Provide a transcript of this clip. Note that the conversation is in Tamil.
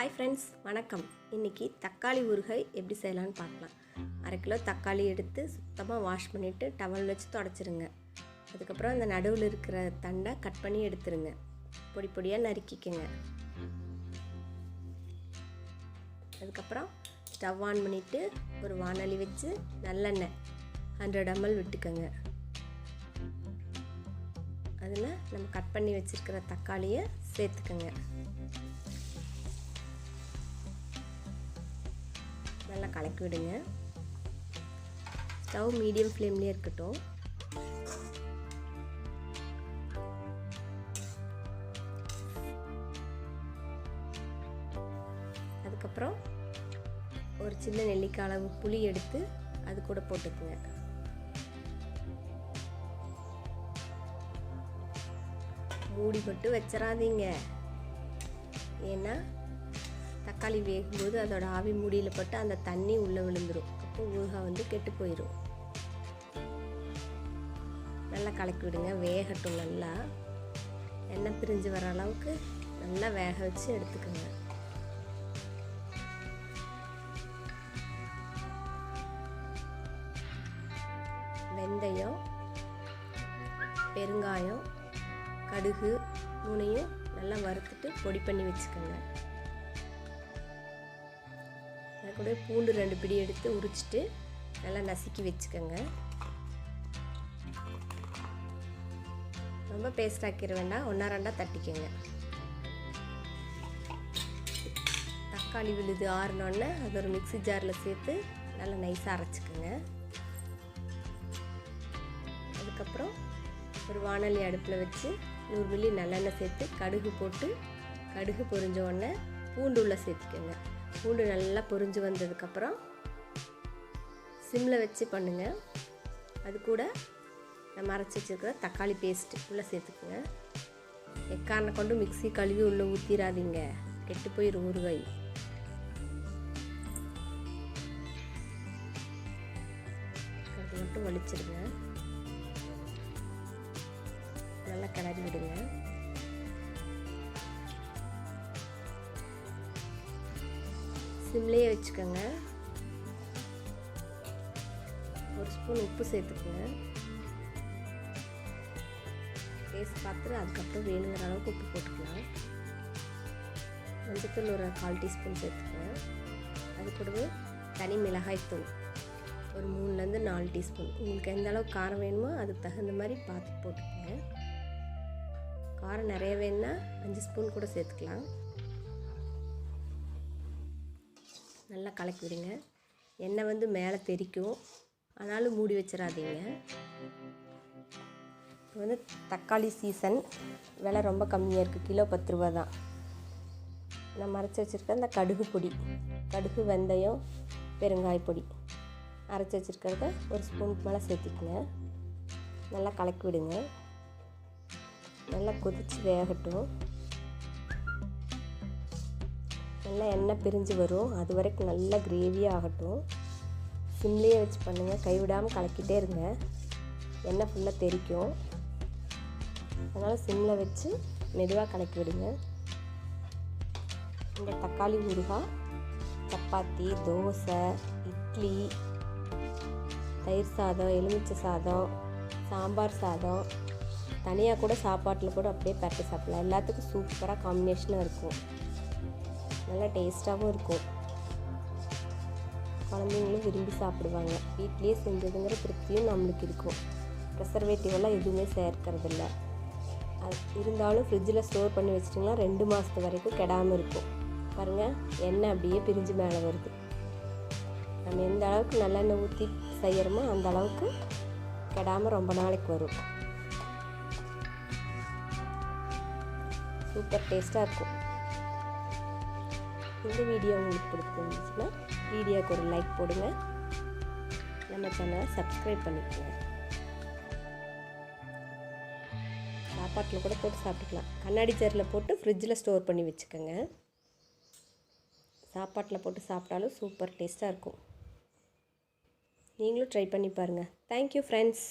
ஹாய் ஃப்ரெண்ட்ஸ் வணக்கம். இன்றைக்கி தக்காளி ஊறுகாய் எப்படி செய்யலான்னு பார்க்கலாம். அரை கிலோ தக்காளி எடுத்து சுத்தமாக வாஷ் பண்ணிவிட்டு டவல் வச்சு தொடச்சிருங்க. அதுக்கப்புறம் அந்த நடுவில் இருக்கிற தண்டை கட் பண்ணி எடுத்துருங்க. பொடி பொடியாக நறுக்கிக்கங்க. அதுக்கப்புறம் ஸ்டவ் ஆன் பண்ணிவிட்டு ஒரு வானொலி வச்சு நல்லெண்ணெய் ஹண்ட்ரட் எம்எல் விட்டுக்கோங்க. அதில் நம்ம கட் பண்ணி வச்சுருக்கிற தக்காளியை சேர்த்துக்கோங்க. நல்லா கலக்கி விடுங்க ஸ்டவ் மீடியம் ஃப்ளேம்லேயே இருக்கட்டும். அதுக்கப்புறம் ஒரு சின்ன நெல்லிக்காய் அளவு புளி எடுத்து அது கூட போட்டுக்குங்க. மூடி போட்டு வச்சிடாதீங்க ஏன்னா தக்காளி வேகும்போது அதோட ஆவி மூடியில் பட்டு அந்த தண்ணி உள்ளே விழுந்துடும் அப்போ ஊறுகாய் வந்து கெட்டு போயிடும் நல்லா கலக்கி விடுங்க. வேகட்டும் நல்லா. எண்ணெய் பிரிஞ்சு வர அளவுக்கு நல்லா வேக வச்சு எடுத்துக்கோங்க. வெந்தயம் பெருங்காயம் கடுகு மூணையும் நல்லா வறுத்துட்டு பொடி பண்ணி வச்சுக்கோங்க. அது கூட பூண்டு ரெண்டு பிடி எடுத்து உரிச்சிட்டு நல்லா நசுக்கி வச்சுக்கோங்க. ரொம்ப பேஸ்ட் ஆக்கிட வேண்டாம். ஒன்றா ரெண்டாக தட்டிக்கோங்க. தக்காளி விழுது ஆறினோடனே அது ஒரு மிக்சி ஜாரில் சேர்த்து நல்லா நைஸாக அரைச்சிக்கோங்க. அதுக்கப்புறம் ஒரு வானொலி அடுப்பில் வச்சு நூறு மில்லி நல்லெண்ணெய் சேர்த்து கடுகு போட்டு கடுகு பொரிஞ்ச உடனே பூண்டு உள்ளே சேர்த்துக்கோங்க. பூண்டு நல்லா பொரிஞ்சு வந்ததுக்கப்புறம் சிம்மில் வச்சு பண்ணுங்கள் அது கூட நம்ம அரைச்சி வச்சுருக்கிற தக்காளி பேஸ்ட்டு உள்ளே சேர்த்துக்குங்க. எக்காரனை கொண்டு மிக்சி கழுவி உள்ளே ஊற்றிடாதீங்க கெட்டு போயிடும் ஊறுகாய் அது மட்டும் வலிச்சிடுங்க. நல்லா கிளறி விடுங்க சிம்லேயே வச்சுக்கோங்க. ஒரு ஸ்பூன் உப்பு சேர்த்துக்குங்க. டேஸ்ட் பார்த்துட்டு அதுக்கப்புறம் வேணுங்கிற அளவுக்கு உப்பு போட்டுக்கலாம். மஞ்சத்தூள் ஒரு கால் டீஸ்பூன் சேர்த்துக்குங்க. அது கூடவே தனி மிளகாய் தூள் ஒரு மூணுலேருந்து நாலு டீஸ்பூன். உங்களுக்கு எந்த அளவுக்கு காரம் வேணுமோ அதுக்கு தகுந்த மாதிரி பார்த்து போட்டுக்கோங்க. காரம் நிறைய வேணும்னா அஞ்சு ஸ்பூன் கூட சேர்த்துக்கலாம். நல்லா கலக்கி விடுங்க எண்ணெய் வந்து மேலே தெரிக்கும். ஆனாலும் மூடி வச்சிடாதீங்க இப்போ வந்து தக்காளி சீசன். விலை ரொம்ப கம்மியாக இருக்குது கிலோ பத்து ரூபா தான். நான் மறைச்சி வச்சுருக்க இந்த கடுகு பொடி. கடுகு வெந்தயம் பெருங்காய பொடி. அரைச்சி வச்சுருக்கிறத ஒரு ஸ்பூனுக்கு மேலே சேர்த்திக்கங்க. நல்லா கலக்கி விடுங்க நல்லா கொதித்து வேகட்டும். நல்லா எண்ணெய் பிரிஞ்சு வரும். அது வரைக்கும் நல்லா கிரேவியாக ஆகட்டும். சிம்லேயே வச்சு பண்ணுங்கள் கைவிடாமல் கலக்கிட்டே இருங்க. எண்ணெய் ஃபுல்லாக தெறிக்கும் அதனால் சிம்மில் வச்சு மெதுவாக கலக்கி விடுங்க. இந்த தக்காளி ஊறுகாய் சப்பாத்தி தோசை இட்லி தயிர் சாதம் எலுமிச்சை சாதம் சாம்பார் சாதம். தனியாக கூட சாப்பாட்டில் கூட அப்படியே பரட்டி சாப்பிடலாம். எல்லாத்துக்கும் சூப்பராக காம்பினேஷனாக இருக்கும். நல்லா டேஸ்ட்டாகவும் இருக்கும். குழந்தைங்களும் விரும்பி சாப்பிடுவாங்க. வீட்லேயே செஞ்சதுங்கிற திருப்தியும் நம்மளுக்கு இருக்கும். ப்ரெசர்வேட்டிவ் எல்லாம் எதுவுமே சேர்க்கறதில்ல. அது இருந்தாலும் ஃப்ரிட்ஜில் ஸ்டோர் பண்ணி வச்சிட்டிங்கன்னா ரெண்டு மாதத்து வரைக்கும் கெடாமல் இருக்கும். பாருங்கள் எண்ணெய் அப்படியே பிரிஞ்சு மேலே வருது. நம்ம எந்த அளவுக்கு நல்லெண்ணெய் ஊற்றி செய்கிறோமோ அந்த அளவுக்கு கெடாமல் ரொம்ப நாளைக்கு வரும். சூப்பர் டேஸ்ட்டாக இருக்கும். இந்த வீடியோ உங்களுக்கு பிடிச்சிருந்துச்சுன்னா வீடியோக்கு ஒரு லைக் போடுங்க. நம்ம சேனலை சப்ஸ்கிரைப் பண்ணிக்கோங்க. சாப்பாட்டில் கூட போட்டு சாப்பிட்டுக்கலாம். கண்ணாடி சேரில் போட்டு ஃப்ரிட்ஜில் ஸ்டோர் பண்ணி வச்சுக்கோங்க. சாப்பாட்டில் போட்டு சாப்பிட்டாலும் சூப்பர் டேஸ்ட்டாக இருக்கும். நீங்களும் ட்ரை பண்ணி பாருங்கள் தேங்க்யூ ஃப்ரெண்ட்ஸ்